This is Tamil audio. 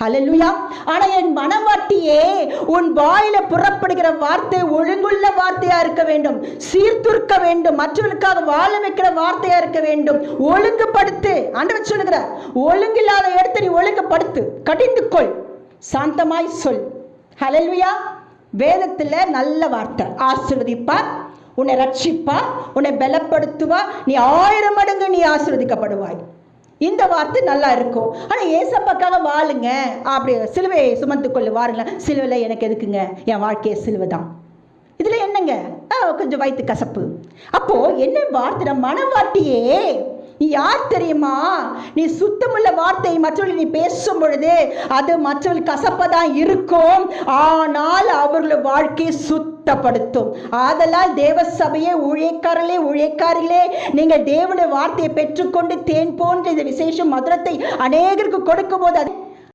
ஹலலுயா ஆனா என் மனவாட்டியே உன் வாயில புறப்படுகிற வார்த்தை ஒழுங்குள்ள வார்த்தையா இருக்க வேண்டும். சீர்துர்க்க வேண்டும். மற்றவர்களுக்காக வாழ வைக்கிற வார்த்தையா இருக்க வேண்டும். ஒழுங்குபடுத்து. ஆண்டவர் சொல்லுகிறார் ஒழுங்கில்லாத இடத்தை நீ ஒழுங்குபடுத்து. கடிந்து கொள் சாந்தமாய் சொல். ஹலலுயா வேதத்துல நல்ல வார்த்தை. ஆசிர்வதிப்பார். உன்னை ரட்சிப்பார். உன்னை பலப்படுத்துவா நீ ஆயிரம் மடங்கு நீ ஆசிர்வதிக்கப்படுவாய். இந்த வார்த்தை நல்லா இருக்கும். ஆனால் ஏசப்பாக்காக வாழுங்க. அப்படி சிலுவையை சுமந்து கொள்ளு வாருங்களேன் சிலுவையில் எனக்கு எதுக்குங்க? என் வாழ்க்கையை சிலுவை தான் இதில் என்னங்க? கொஞ்சம் வயிற்று கசப்பு. அப்போது என்ன வார்த்தை? மனவாட்டியே நீ யார் தெரியுமா? நீ சுத்தமுள்ள வார்த்தை மற்றவர்கள் நீ பேசும் பொழுது அது மற்றவர்கள் கசப்பதான் இருக்கும். ஆனால் அவர்கள் வாழ்க்கையை சுத்தப்படுத்தும். ஆதலால் தேவ சபையே ஊழியக்காரர்களே ஊழியக்காரிகளே நீங்கள் தேவனுடைய வார்த்தையை பெற்றுக்கொண்டு தேன் போன்ற இந்த விசேஷம் மதுரத்தை அநேகருக்கு கொடுக்கும் போது அது